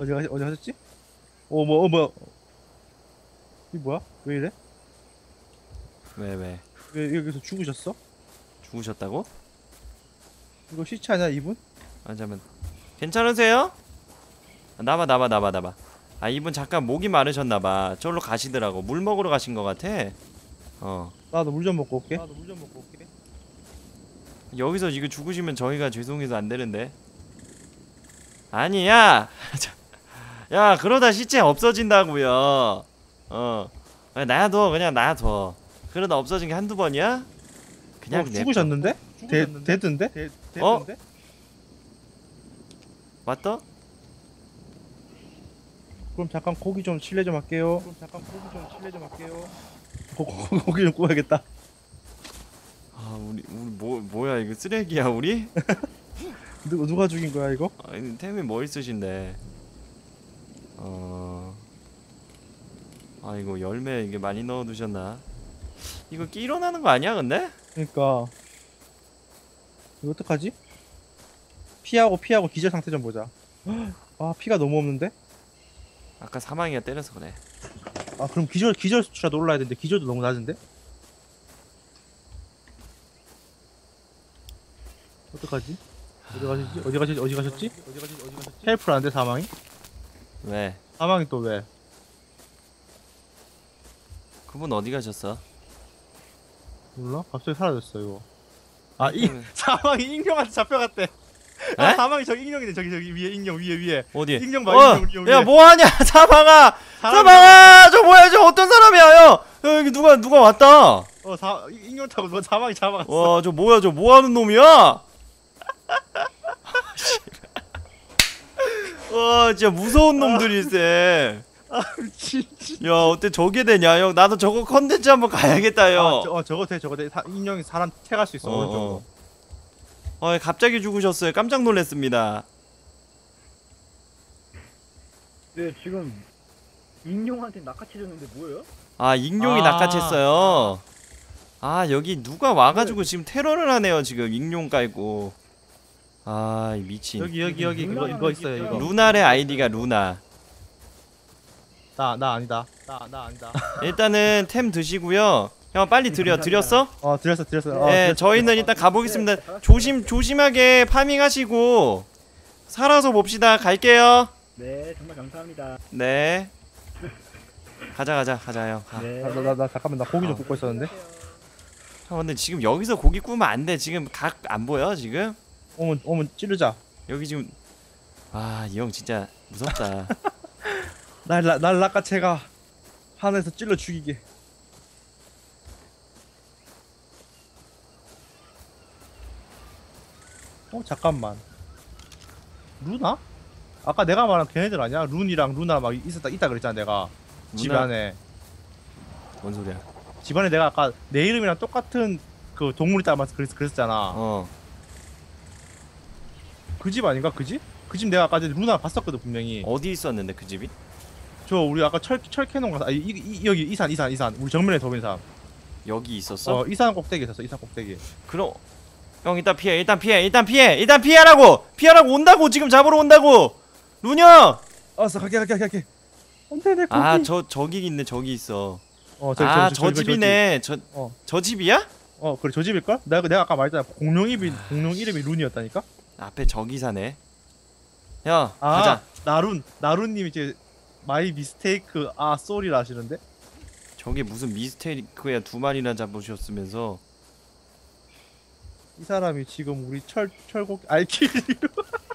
어디 가 어디 가셨지? 어뭐 어, 뭐이 뭐야? 왜 이래? 왜 왜? 왜 여기서 죽으셨어? 죽으셨다고? 이거 시체 아니야 이분? 아 잠깐 괜찮으세요? 아, 나봐 나봐 나봐 나봐 아 이분 잠깐 목이 마르셨나봐 저기로 가시더라고 물 먹으러 가신 것 같아 어 나도 물 좀 먹고 올게. 나도 물 좀 먹고 올게. 여기서 이거 죽으시면 저희가 죄송해서 안 되는데 아니 야! 야 그러다 시체 없어진다고요 어 아니, 놔둬 그냥 놔둬 그러다 없어진 게 한두 번이야? 그냥 어. 죽으셨는데? 데, 데드인데? 데, 어? 데드인데? 맞다? 그럼 잠깐 고기 좀 실례 좀 할게요. 그럼 잠깐 고기 좀 실례 좀 할게요. 고, 고, 고기 좀 구워야겠다. 아 우리 우리 뭐 뭐야 이거 쓰레기야 우리? 누, 누가 죽인 거야 이거? 아니 템이 뭐 있으신데 어... 아 이거 열매 이게 많이 넣어두셨나 이거 끼러나는 거 아니야 근데? 그러니까 이거 어떡하지? 피하고 피하고 기절 상태 좀 보자. 아 피가 너무 없는데? 아까 사망이가 때려서 그래 아 그럼 기절 기절 수치라도 올라야 되는데 기절도 너무 낮은데? 어떡하지? 어디 가셨지? 어디 가셨지? 어디 가셨지? 어디 가셨지? 어디 가셨지? 헬프를 안돼 사망이? 왜? 사망이 또 왜? 그분 어디 가셨어? 몰라? 갑자기 사라졌어 이거. 아 이 음. 사망이 익룡한테 잡혀갔대. 아, 사망이 저기 익룡이네 저기 저기 위에 익룡 위에 위에. 어디? 익룡 봐, 어! 익룡, 익룡 야 위에. 뭐하냐 사망아! 사망아! 저 뭐야 저 어떤 사람이야 야! 야 여기 누가 누가 왔다 어 사 익룡 타고 너 사망이 잡아갔어. 와저 뭐야 저 뭐하는 놈이야? 와 진짜 무서운 놈들일세 진짜. 야 어때 저게 되냐 형 나도 저거 컨텐츠 한번 가야겠다 아, 형 저, 어 저거 돼 저거 돼. 사, 익룡이 사람 태갈 수 있어 어, 오른쪽으로. 어. 어, 갑자기 죽으셨어요 깜짝 놀랐습니다 네 지금 인용한테 낚아채졌는데 뭐예요? 아 익룡이 아. 낚아챘어요 아 여기 누가 와가지고 지금 테러를 하네요 지금 익룡 깔고 아이 미친 여기 여기 여기 이거 이거 있어요 이거. 루나의 아이디가 루나 나 나 아니다. 나 나 아니다. 일단은 템 드시고요 형 빨리 드려 드렸어? 어 드렸어 드렸어. 어, 네 드렸어. 저희는 일단 가보겠습니다 조심 조심하게 파밍하시고 살아서 봅시다 갈게요 네 정말 감사합니다. 네 가자 가자 가자 형 가. 네. 나, 나, 나, 나 잠깐만 나 고기 좀 아. 굽고 있었는데. 형 근데 지금 여기서 고기 구우면 안돼 지금 각 안 보여 지금 오면 오면 찌르자. 여기 지금 아 이 형 진짜 무섭다 날 나- 날 낚아채가 하늘에서 찔러 죽이게. 어 잠깐만. 루나? 아까 내가 말한 걔네들 아니야? 룬이랑 루나 막 있었다 있다 그랬잖아 내가 누나- 집 안에 뭔 소리야 집 안에 내가 아까 내 이름이랑 똑같은 그 동물 있다 말씀 그랬, 그랬잖아 어 그 집 아닌가? 그 집? 그 집 내가 아까 전에 루나 봤었거든 분명히. 어디 있었는데 그 집이? 저 우리 아까 철, 철 캐논 가서 아, 이, 이, 여기 이산 이산 이산. 우리 정면에 더빈 산 여기 있었어? 어 이산 꼭대기 있었어 이산 꼭대기 그럼 형 일단 피해 일단 피해 일단 피해 일단 피하라고! 피하라고! 온다고! 지금 잡으러 온다고! 루녀! 알았어 갈게 갈게 갈게 안돼 내 고기? 아저 저기 있네 저기 있어. 어, 저기, 아저 집이네. 저 어. 저 집이야? 어 그래 저 집일걸? 내가 내가 아까 말했잖아. 공룡 이름이 공룡 이름이 룬이었다니까 앞에 저기 사네. 야 아 가자. 나룬 나룬님 이제 마이 미스테이크 아 쏘리라 하시는데? 저게 무슨 미스테리크야 두 마리나 잡으셨으면서. 이 사람이 지금 우리 철 철곡 알키리로